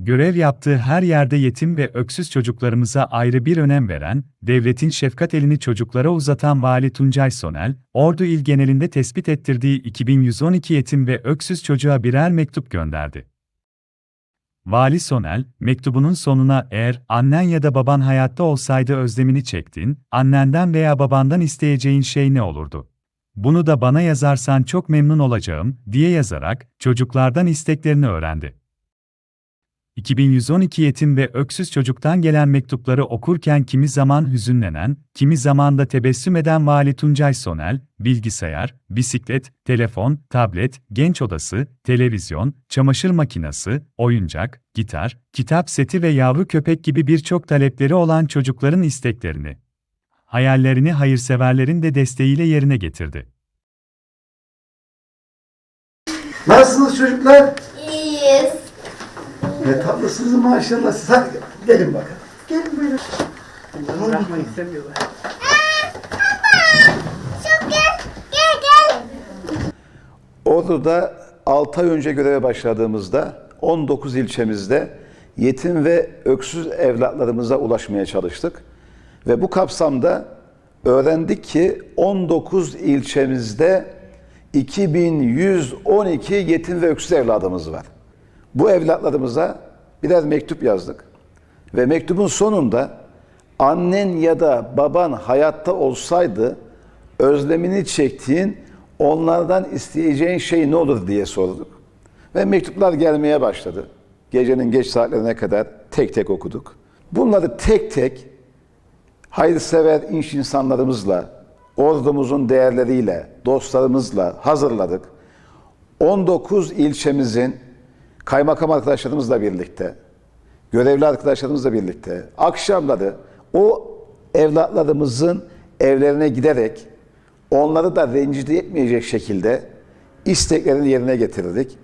Görev yaptığı her yerde yetim ve öksüz çocuklarımıza ayrı bir önem veren, devletin şefkat elini çocuklara uzatan Vali Tuncay Sonel, Ordu il genelinde tespit ettirdiği 2112 yetim ve öksüz çocuğa birer mektup gönderdi. Vali Sonel, mektubunun sonuna eğer annen ya da baban hayatta olsaydı özlemini çektin, annenden veya babandan isteyeceğin şey ne olurdu? Bunu da bana yazarsan çok memnun olacağım, diye yazarak çocuklardan isteklerini öğrendi. 2112 yetim ve öksüz çocuktan gelen mektupları okurken kimi zaman hüzünlenen, kimi zaman da tebessüm eden Vali Tuncay Sonel, bilgisayar, bisiklet, telefon, tablet, genç odası, televizyon, çamaşır makinesi, oyuncak, gitar, kitap seti ve yavru köpek gibi birçok talepleri olan çocukların isteklerini, hayallerini hayırseverlerin de desteğiyle yerine getirdi. Nasılsınız çocuklar? İyiyiz. Ne tatlısınız maşallah. Siz hadi gelin bakalım. Gelin buyurun. Bırakmak istemiyorlar. Ordu'da 6 ay önce göreve başladığımızda 19 ilçemizde yetim ve öksüz evlatlarımıza ulaşmaya çalıştık. Ve bu kapsamda öğrendik ki 19 ilçemizde 2112 yetim ve öksüz evladımız var. Bu evlatlarımıza birer mektup yazdık. Ve mektubun sonunda annen ya da baban hayatta olsaydı özlemini çektiğin onlardan isteyeceğin şey ne olur diye sorduk. Ve mektuplar gelmeye başladı. Gecenin geç saatlerine kadar tek tek okuduk. Bunları tek tek hayırsever inş insanlarımızla, ordumuzun değerleriyle, dostlarımızla hazırladık. 19 ilçemizin kaymakam arkadaşlarımızla birlikte, görevli arkadaşlarımızla birlikte akşamları o evlatlarımızın evlerine giderek onları da rencide etmeyecek şekilde isteklerini yerine getirdik.